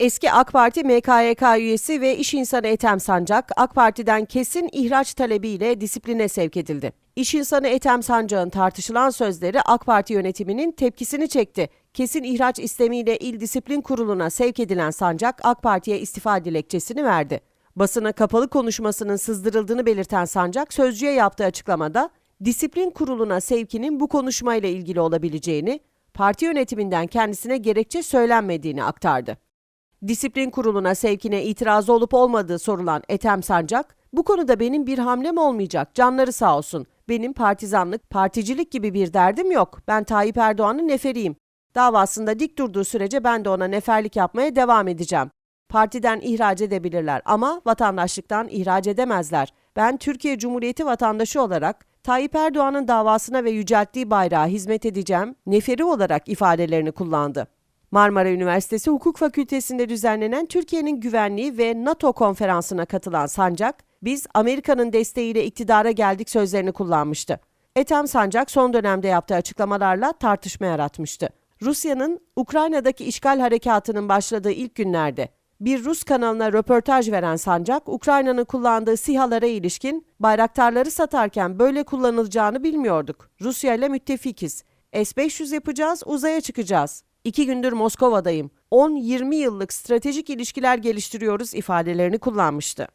Eski AK Parti MKYK üyesi ve iş insanı Ethem Sancak, AK Parti'den kesin ihraç talebiyle disipline sevk edildi. İş insanı Ethem Sancak'ın tartışılan sözleri AK Parti yönetiminin tepkisini çekti. Kesin ihraç istemiyle İl Disiplin Kurulu'na sevk edilen Sancak, AK Parti'ye istifa dilekçesini verdi. Basına kapalı konuşmasının sızdırıldığını belirten Sancak, sözcüye yaptığı açıklamada, disiplin kuruluna sevkinin bu konuşmayla ilgili olabileceğini, parti yönetiminden kendisine gerekçe söylenmediğini aktardı. Disiplin kuruluna sevkine itirazı olup olmadığı sorulan Ethem Sancak, bu konuda benim bir hamlem olmayacak, canları sağ olsun. Benim partizanlık, particilik gibi bir derdim yok. Ben Tayyip Erdoğan'ın neferiyim. Davasında dik durduğu sürece ben de ona neferlik yapmaya devam edeceğim. Partiden ihraç edebilirler ama vatandaşlıktan ihraç edemezler. Ben Türkiye Cumhuriyeti vatandaşı olarak Tayyip Erdoğan'ın davasına ve yücelttiği bayrağa hizmet edeceğim, neferi olarak ifadelerini kullandı. Marmara Üniversitesi Hukuk Fakültesi'nde düzenlenen Türkiye'nin güvenliği ve NATO konferansına katılan Sancak, biz Amerika'nın desteğiyle iktidara geldik sözlerini kullanmıştı. Ethem Sancak son dönemde yaptığı açıklamalarla tartışma yaratmıştı. Rusya'nın Ukrayna'daki işgal harekatının başladığı ilk günlerde bir Rus kanalına röportaj veren Sancak, Ukrayna'nın kullandığı SİHA'lara ilişkin bayraktarları satarken böyle kullanılacağını bilmiyorduk. Rusya ile müttefikiz. S-500 yapacağız, uzaya çıkacağız. İki gündür Moskova'dayım. 10-20 yıllık stratejik ilişkiler geliştiriyoruz ifadelerini kullanmıştı.